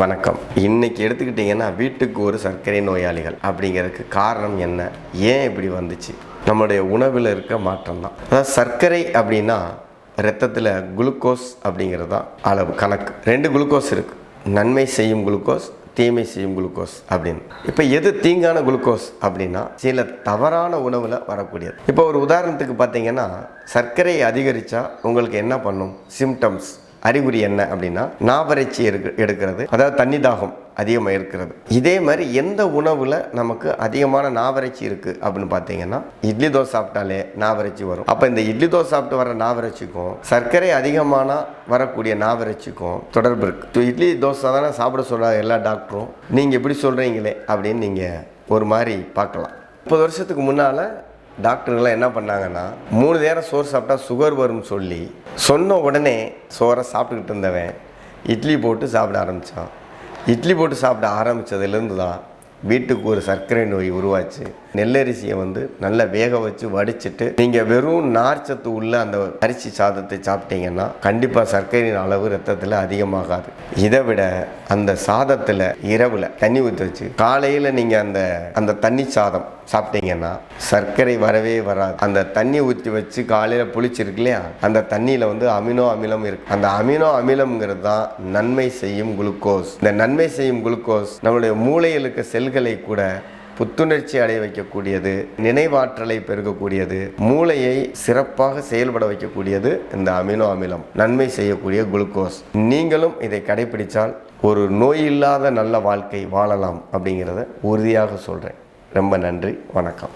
வணக்கம். இன்னைக்கு எடுத்துக்கிட்டிங்கன்னா வீட்டுக்கு ஒரு சர்க்கரை நோயாளிகள் அப்படிங்கிறதுக்கு காரணம் என்ன? ஏன் இப்படி வந்துச்சு? நம்மளுடைய உணவில் இருக்க மாற்றம் தான். அதாவது சர்க்கரை அப்படின்னா ரத்தத்தில் குளுக்கோஸ் அப்படிங்கிறது தான் அளவு கணக்கு. ரெண்டு குளுக்கோஸ் இருக்குது நன்மை செய்யும் குளுக்கோஸ் தீமை செய்யும் குளுக்கோஸ் அப்படின்னு. இப்போ எது தீங்கான குளுக்கோஸ் அப்படின்னா சில தவறான உணவில் வரக்கூடியது. இப்போ ஒரு உதாரணத்துக்கு பார்த்தீங்கன்னா சர்க்கரை அதிகரித்தா உங்களுக்கு என்ன பண்ணும்? சிம்டம்ஸ் அறிகுறி என்ன அப்படின்னா நாவரைச்சி எடுக்க எடுக்கிறது அதாவது தண்ணி தாகம் அதிகமாக இருக்கிறது. இதே மாதிரி எந்த உணவில் நமக்கு அதிகமான நாவரைச்சி இருக்குது அப்படின்னு பார்த்தீங்கன்னா இட்லி தோசை சாப்பிட்டாலே நாவரைச்சி வரும். அப்போ இந்த இட்லி தோசை சாப்பிட்டு வர நாவரைச்சிக்கும் சர்க்கரை அதிகமான வரக்கூடிய நாவரைச்சிக்கும் தொடர்பு இருக்குது இட்லி தோசை தானே சாப்பிட சொல்ல எல்லா டாக்டரும். நீங்கள் இப்படி சொல்கிறீங்களே அப்படின்னு நீங்கள் ஒரு மாதிரி பார்க்கலாம். முப்பது வருஷத்துக்கு முன்னால் டாக்டர்கள்லாம் என்ன பண்ணாங்கன்னா மூணு நேரம் சோறு சாப்பிட்டா சுகர் வரும்னு சொல்லி சொன்ன உடனே சோறை சாப்பிட்டுக்கிட்டு இருந்தவன் இட்லி போட்டு சாப்பிட ஆரம்பித்தான் இட்லி போட்டு சாப்பிட ஆரம்பித்ததுலேருந்து தான் வீட்டுக்கு ஒரு சர்க்கரை நோய் உருவாச்சு. நெல்லரிசியை வந்து நல்லா வேக வச்சு வடிச்சிட்டு நீங்கள் வெறும் நார்ச்சத்து உள்ள அந்த அரிசி சாதத்தை சாப்பிட்டீங்கன்னா கண்டிப்பாக சர்க்கரையின் அளவு ரத்தத்தில் அதிகமாகாது. இதை விட அந்த சாதத்தில் இரவில் தண்ணி ஊற்றி வச்சு காலையில் நீங்கள் அந்த அந்த தண்ணி சாதம் சாப்பிட்டீங்கன்னா சர்க்கரை வரவே வராது. அந்த தண்ணி ஊற்றி வச்சு காலையில் புளிச்சிருக்கு இல்லையா? அந்த தண்ணியில் வந்து அமினோ அமிலம் இருக்கு. அந்த அமினோ அமிலம்ங்கிறது தான் நன்மை செய்யும் குளுக்கோஸ். இந்த நன்மை செய்யும் குளுக்கோஸ் நம்மளுடைய மூளையில் இருக்க செல்களை கூட புத்துணர்ச்சி அடைய வைக்கக்கூடியது நினைவாற்றலை பெருக்கக்கூடியது மூளையை சிறப்பாக செயல்பட வைக்கக்கூடியது இந்த அமினோ அமிலம் நன்மை செய்யக்கூடிய குளுக்கோஸ். நீங்களும் இதை கடைபிடித்தால் ஒரு நோய் இல்லாத நல்ல வாழ்க்கை வாழலாம் அப்படிங்கிறத உறுதியாக சொல்கிறேன் ரொம்ப நன்றி வணக்கம்.